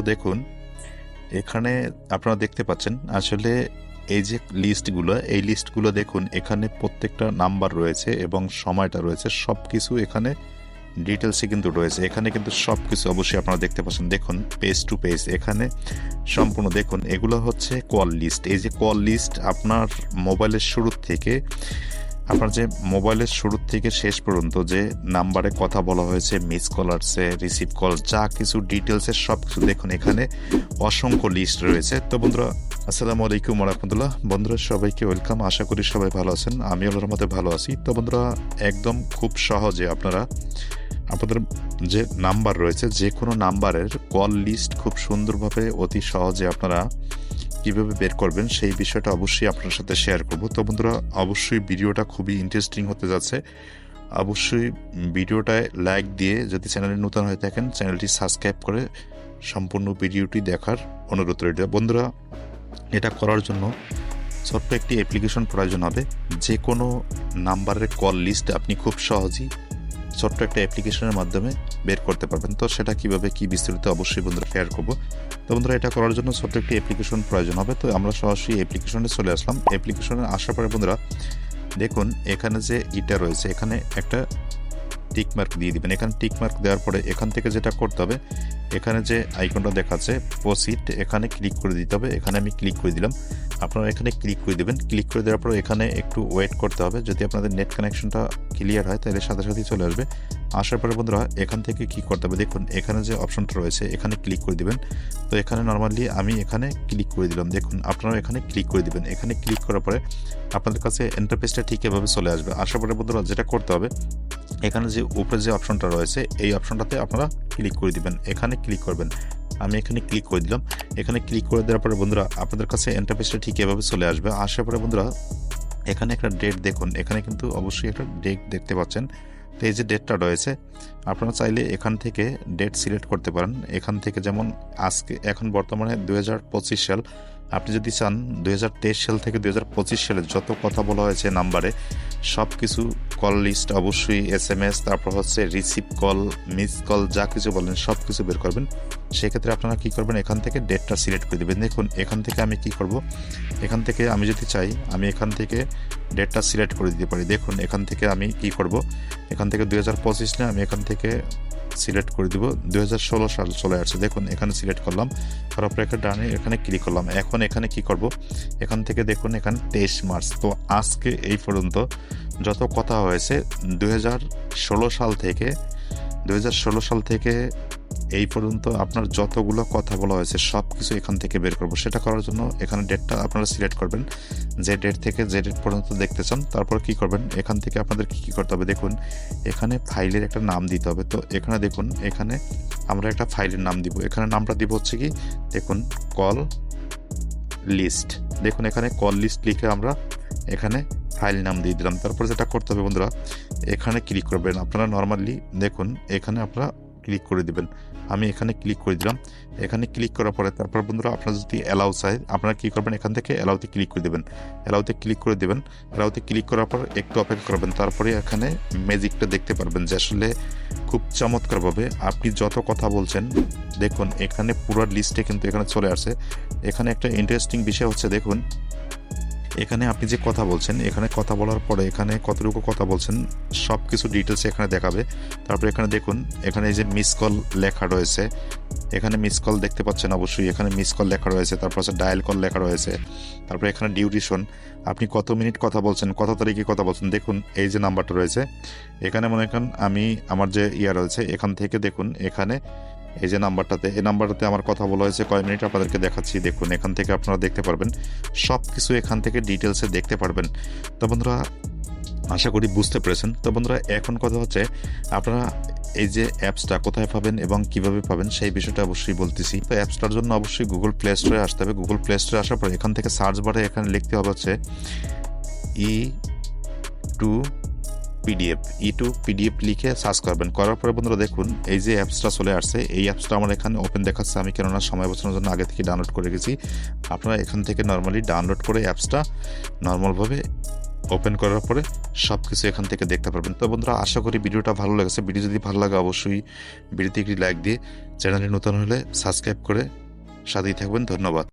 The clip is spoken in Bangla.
দেখুন, এখানে আপনারা দেখতে পাচ্ছেন, আসলে এই যে লিস্টগুলো এই লিস্টগুলো দেখুন, এখানে প্রত্যেকটা নাম্বার রয়েছে এবং সময়টা রয়েছে সব কিছু এখানে ডিটেলসে কিন্তু রয়েছে। এখানে কিন্তু সব কিছু অবশ্যই আপনারা দেখতে পাচ্ছেন। দেখুন পেজ টু পেজ এখানে সম্পূর্ণ দেখুন, এগুলো হচ্ছে কল লিস্ট এই যে কল লিস্ট আপনার মোবাইলের শুরু থেকে আপনার যে মোবাইলের শুরু থেকে শেষ পর্যন্ত যে নাম্বারে কথা বলা হয়েছে মিস কল আসছে রিসিভ কল যা কিছু ডিটেলসের সব কিছু দেখুন এখানে অসংখ্য লিস্ট রয়েছে। তো বন্ধুরা, আসসালামু আলাইকুম রহমতুল্লাহ। বন্ধুরা, সবাইকে ওয়েলকাম আশা করি সবাই ভালো আছেন। আমি আল্লাহর মধ্যে ভালো আছি। তো বন্ধুরা, একদম খুব সহজে আপনারা, আপনাদের যে নাম্বার রয়েছে যে কোনো নাম্বারের কল লিস্ট খুব সুন্দরভাবে অতি সহজে আপনারা কীভাবে বের করবেন সেই বিষয়টা অবশ্যই আপনার সাথে শেয়ার করব। তো বন্ধুরা, অবশ্যই ভিডিওটা খুবই ইন্টারেস্টিং হতে যাচ্ছে। অবশ্যই ভিডিওটায় লাইক দিয়ে যদি চ্যানেলে নতুন হয়ে থাকেন চ্যানেলটি সাবস্ক্রাইব করে সম্পূর্ণ ভিডিওটি দেখার অনুরোধ রইল। বন্ধুরা, এটা করার জন্য ছোট্ট একটি অ্যাপ্লিকেশন প্রয়োজন হবে। যে কোনো নাম্বারের কল লিস্ট আপনি খুব সহজেই ছোট্ট একটা অ্যাপ্লিকেশনের মাধ্যমে বের করতে পারবেন। তো সেটা কীভাবে, কি বিস্তারিত অবশ্যই বন্ধুরা শেয়ার করব। তো বন্ধুরা, এটা করার জন্য ছোট্ট একটি অ্যাপ্লিকেশন প্রয়োজন হবে। তো আমরা সরাসরি অ্যাপ্লিকেশনে চলে আসলাম। অ্যাপ্লিকেশনে আসার পরে বন্ধুরা, দেখুন, এখানে যে ইটা রয়েছে, এখানে একটা টিকমার্ক দিয়ে দিবেন। এখানে টিক মার্ক দেওয়ার পরে এখান থেকে যেটা করতে হবে, এখানে যে আইকনটা দেখাচ্ছে প্রসিট এখানে ক্লিক করে দিতে হবে। এখানে আমি ক্লিক করে দিলাম। আপনারা এখানে ক্লিক করে দিবেন। ক্লিক করে দেওয়ার পর এখানে একটু ওয়েট করতে হবে। যদি আপনাদের নেট কানেকশনটা ক্লিয়ার হয়, তাহলে সাথে সাথেই চলে আসবে। আসার পরে বন্ধুরা, এখান থেকে কি করতে হবে? দেখুন, এখানে যে অপশনটা রয়েছে, এখানে ক্লিক করে দিবেন। তো এখানে নর্মালি আমি এখানে ক্লিক করে দিলাম। দেখুন আপনারা এখানে ক্লিক করে দিবেন। এখানে ক্লিক করার পরে আপনাদের কাছে ইন্টারফেসটা ঠিক এভাবে চলে আসবে। আসার পরে বন্ধুরা, যেটা করতে হবে, এখানে যে উপরে যে অপশনটা রয়েছে, এই অপশনটাতে আপনারা ক্লিক করে দিবেন। এখানে ক্লিক করবেন। আমি এখানে ক্লিক করে দিলাম। এখানে ক্লিক করে দেওয়ার পরে বন্ধুরা, আপনাদের কাছে ইন্টারফেসটা ঠিক এভাবে চলে আসবে। আসার পরে বন্ধুরা, এখানে একটা ডেট দেখুন। এখানে কিন্তু অবশ্যই একটা ডেট দেখতে পাচ্ছেন। তো এই যে ডেটটা রয়েছে, আপনারা চাইলে এখান থেকে ডেট সিলেক্ট করতে পারেন। এখান থেকে যেমন আজকে, এখন বর্তমানে দু হাজার পঁচিশ সাল। আপনি যদি চান, দুই হাজার তেইশ সাল থেকে দু সালে যত কথা বলা হয়েছে নাম্বারে সব কিছু কল লিস্ট অবশ্যই এস এম এস তারপর হচ্ছে রিসিভ কল মিস কল যা কিছু বলেন সব কিছু বের করবেন। সেক্ষেত্রে আপনারা কী করবেন? এখান থেকে ডেটটা সিলেক্ট করে দেবেন। দেখুন, এখান থেকে আমি কি করব? এখান থেকে আমি যদি চাই, আমি এখান থেকে ডেটটা সিলেক্ট করে দিতে পারি। দেখুন, এখান থেকে আমি কি করব? এখান থেকে দু হাজার পঁচিশ না, আমি এখান থেকে সিলেক্ট করে দিব। দু হাজার ষোলো সাল চলে আসছে। দেখুন, এখানে সিলেক্ট করলাম। তারপর এখানে ডানে এখানে ক্লিক করলাম। এখন এখানে কি করব? এখান থেকে দেখুন, এখানে তেইশ মার্চ। তো আজকে এই পর্যন্ত যত কথা হয়েছে দু হাজার ষোলো সাল থেকে দু হাজার ষোলো সাল থেকে এই পর্যন্ত আপনার যতগুলো কথা বলা হয়েছে সব কিছু এখান থেকে বের করব। সেটা করার জন্য এখানে ডেটটা আপনারা সিলেক্ট করবেন। যে ডেট থেকে যে ডেট পর্যন্ত দেখতে চান, তারপর কি করবেন? এখান থেকে আপনাদের কি কি করতে হবে? দেখুন, এখানে ফাইলের একটা নাম দিতে হবে। তো এখানে দেখুন, এখানে আমরা একটা ফাইলের নাম দিব। এখানে নামটা দিব হচ্ছে কি? দেখুন কল লিস্ট দেখুন, এখানে কল লিস্ট লিখে আমরা এখানে ফাইল নাম দিয়ে দিলাম। তারপর যেটা করতে হবে বন্ধুরা, এখানে ক্লিক করবেন। আপনারা নর্মালি দেখুন, এখানে আপনারা ক্লিক করে দিবেন। আমি এখানে ক্লিক করে দিলাম। এখানে ক্লিক করার পরে তারপর বন্ধুরা আপনারা যদি অ্যালাউ চাই আপনারা কী করবেন? এখান থেকে অ্যালাউতে ক্লিক করে দেবেন। অ্যালাউতে ক্লিক করে দেবেন। অ্যালাউতে ক্লিক করার পর একটু অপেক্ষা করবেন। তারপরে এখানে ম্যাজিকটা দেখতে পারবেন যে আসলে খুব চমৎকারভাবে আপনি যত কথা বলছেন, দেখুন এখানে পুরো লিস্টে কিন্তু এখানে চলে আসে। এখানে একটা ইন্টারেস্টিং বিষয় হচ্ছে, দেখুন এখানে আপনি যে কথা বলছেন, এখানে কথা বলার পরে এখানে কতটুকু কথা বলছেন সব কিছু ডিটেলস এখানে দেখাবে। তারপরে এখানে দেখুন, এখানে এই যে মিস কল লেখা রয়েছে, এখানে মিস কল দেখতে পাচ্ছেন অবশ্যই, এখানে মিস কল লেখা রয়েছে, তারপর হচ্ছে ডায়াল কল লেখা রয়েছে, তারপরে এখানে ডিউরেশন আপনি কত মিনিট কথা বলছেন, কত তারিখে কথা বলছেন, দেখুন, এই যে নাম্বারটা রয়েছে, এখানে মনে করেন আমি, আমার যে ইয়া রয়েছে, এখান থেকে দেখুন, এখানে এই যে নাম্বারটাতে, এই নাম্বারটাতে আমার কথা বলা হয়েছে। কয় মিনিট আপনাদেরকে দেখাচ্ছি। দেখুন, এখান থেকে আপনারা দেখতে পারবেন। সব কিছু এখান থেকে ডিটেলসে দেখতে পারবেন। তো বন্ধুরা, আশা করি বুঝতে পেরেছেন। তো বন্ধুরা, এখন কথা হচ্ছে, আপনারা এই যে অ্যাপসটা কোথায় পাবেন এবং কীভাবে পাবেন সেই বিষয়টা অবশ্যই বলতেছি। তো অ্যাপসটার জন্য অবশ্যই গুগল প্লে স্টোরে আসতে হবে। গুগল প্লে স্টোরে আসার পর এখান থেকে সার্চ বারে এখানে লিখতে হবে হচ্ছে E to PDF E to PDF লিখে সার্চ করবেন। করার পরে বন্ধুরা দেখুন, এই যে অ্যাপসটা চলে আসছে, এই অ্যাপসটা আমার এখানে ওপেন দেখাচ্ছে। আমি কেননা সময় বছরের জন্য আগে থেকে ডাউনলোড করে গেছি আপনারা এখান থেকে নর্মালি ডাউনলোড করে অ্যাপসটা নর্মালভাবে ওপেন করার পরে সব কিছু এখান থেকে দেখতে পারবেন। তো বন্ধুরা, আশা করি ভিডিওটা ভালো লেগেছে। ভিডিও যদি ভালো লাগে অবশ্যই ভিডিওতে একটি লাইক দিয়ে চ্যানেলে নতুন হলে সাবস্ক্রাইব করে সাথেই থাকবেন। ধন্যবাদ।